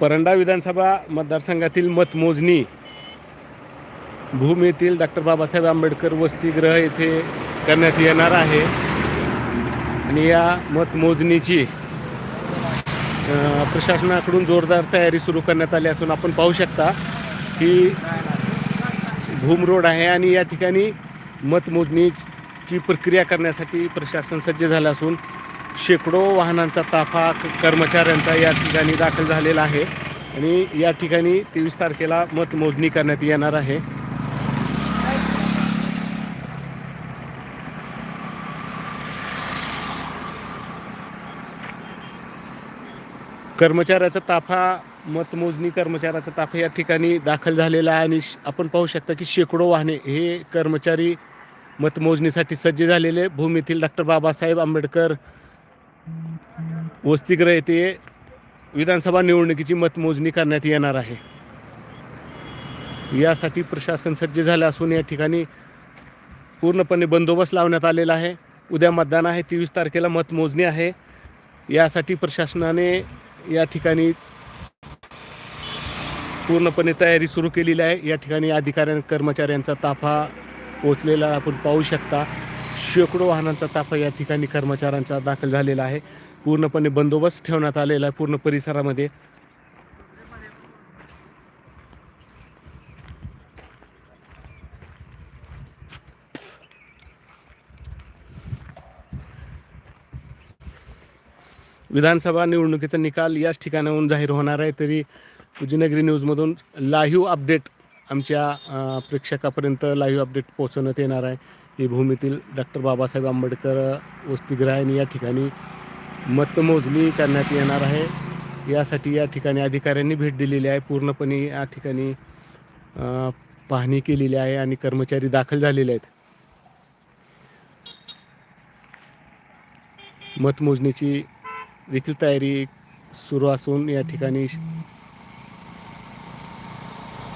परंडा विधानसभा मतदारसंघातील मतमोजणी. भूम येथील डॉक्टर बाबासाहेब आंबेडकर वसतिगृह येथे करण्यात येणार आहे. आणि या मतमोजणीची प्रशासनाकडून जोरदार तयारी सुरू करण्यात आली असून आपण पाहू शकता की भूम रोड आहे आणि या ठिकाणी मतमोजणीची प्रक्रिया करण्यासाठी प्रशासन सज्ज झालं असून शेकडो वाहनांचा ताफा कर्मचाऱ्यांचा या ठिकाणी दाखल झालेला आहे. आणि या ठिकाणी तेवीस तारखेला मतमोजणी करण्यात येणार आहे. कर्मचाऱ्याचा ताफा मतमोजणी कर्मचाऱ्याचा ताफा या ठिकाणी दाखल झालेला आहे आणि श- आपण पाहू शकता की शेकडो वाहने हे कर्मचारी मतमोजणीसाठी सज्ज झालेले भूमीतील डॉक्टर बाबासाहेब आंबेडकर वसतिगृह येथे विधानसभा निवडणुकीची मतमोजणी करण्यात येणार आहे. यासाठी प्रशासन सज्ज झालं असून या ठिकाणी पूर्णपणे बंदोबस्त लावण्यात आलेला आहे. उद्या मतदान आहे. तेवीस तारखेला मतमोजणी आहे. यासाठी प्रशासनाने या ठिकाणी पूर्णपणे तयारी सुरू केलेली आहे. या ठिकाणी अधिकाऱ्यां कर्मचाऱ्यांचा ताफा पोचलेला आपण पाहू शकता. शेकडो वाहनांचा ताफा या ठिकाणी कर्मचाऱ्यांचा दाखल झालेला आहे. पूर्णपणे बंदोबस्त ठेवण्यात आलेला आहे. पूर्ण परिसरामध्ये विधानसभा निवडणुकीचा निकाल याच ठिकाणाहून जाहीर होणार आहे तरी उजिनगरी न्यूजमधून लाईव्ह अपडेट आमच्या प्रेक्षकापर्यंत लाईव्ह अपडेट पोहोचवण्यात येणार आहे. ही भूमीतील डॉक्टर बाबासाहेब आंबेडकर वसतिगृह या ठिकाणी मतमोजणी करण्यात येणार आहे. यासाठी या ठिकाणी अधिकाऱ्यांनी भेट दिलेली आहे. पूर्णपणे या ठिकाणी पाहणी केलेली आहे आणि कर्मचारी दाखल झालेले आहेत. मतमोजणीची देखील तयारी सुरू असून या ठिकाणी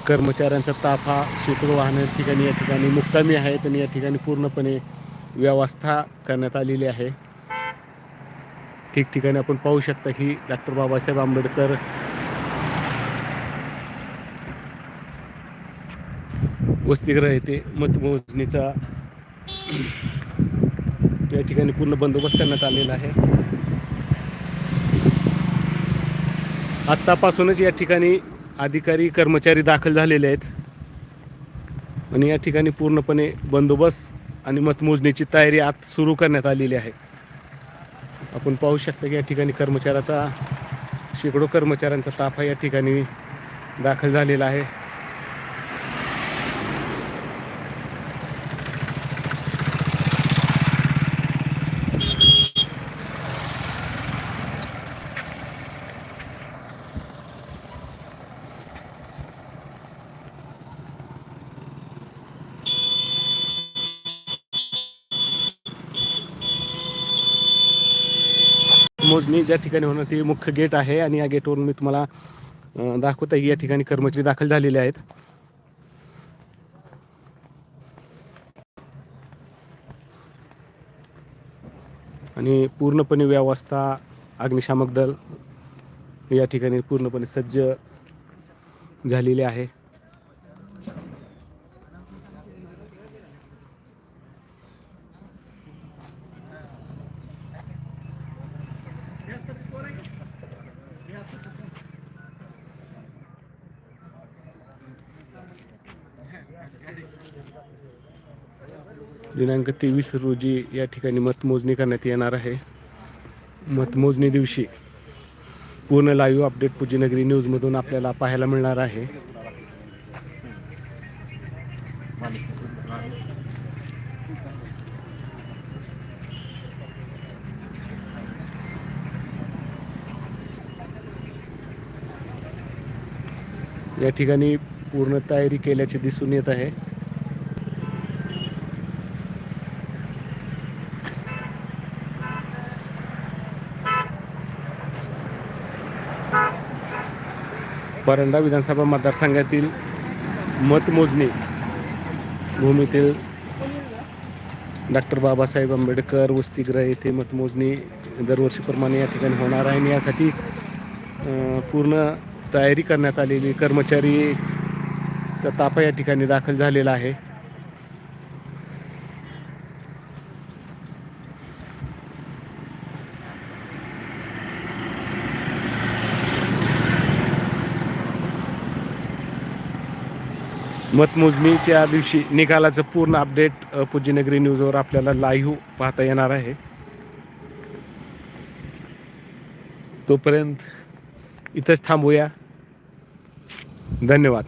कर्मचाऱ्यांचा ताफा शेकडो वाहन या ठिकाणी या ठिकाणी मुक्कामी आहेत आणि या ठिकाणी पूर्णपणे व्यवस्था करण्यात आलेली आहे. ठिकठिकाणी आपण पाहू शकता की डॉक्टर बाबासाहेब आंबेडकर वसतिगृह येथे मतमोजणीचा या ठिकाणी पूर्ण बंदोबस्त करण्यात आलेला आहे. आत्तापासूनच या ठिकाणी अधिकारी कर्मचारी दाखल झालेले आहेत. आणि या ठिकाणी पूर्णपणे बंदोबस्त आणि मतमोजणीची तयारी आत सुरू करण्यात आलेली आहे. आपण पाहू शकता की या ठिकाणी कर्मचाऱ्याचा शेकडो कर्मचाऱ्यांचा ताफा या ठिकाणी दाखल झालेला आहे. मोजणी ज्या ठिकाणी होणार ते मुख्य गेट आहे आणि या गेटवरून मी तुम्हाला दाखवत आहे की या ठिकाणी कर्मचारी दाखल झालेले आहेत. आणि पूर्णपणे व्यवस्था अग्निशामक दल या ठिकाणी पूर्णपणे सज्ज झालेले आहे. दिनांक तेवीस रोजी या ठिकाणी मतमोजणी करण्यात येणार आहे. मतमोजणी दिवशी पूर्ण लाईव्ह अपडेट पूजीनगरी न्यूजमधून आपल्याला पाहायला मिळणार आहे. या ठिकाणी पूर्ण तयारी केल्याचे दिसून येत आहे. परंडा विधानसभा मतदारसंघातील मतमोजणी भूमीतील डॉक्टर बाबासाहेब आंबेडकर वसतिगृह येथे मतमोजणी दरवर्षीप्रमाणे या ठिकाणी होणार आहे. आणि यासाठी पूर्ण तयारी करण्यात आलेली कर्मचारी चा ताफा या ठिकाणी दाखल झालेला आहे. मतमोजणीच्या दिवशी निकालाचं पूर्ण अपडेट पूज्यनगरी न्यूजवर आपल्याला लाईव्ह पाहता येणार आहे. तोपर्यंत इथंच थांबूया. धन्यवाद.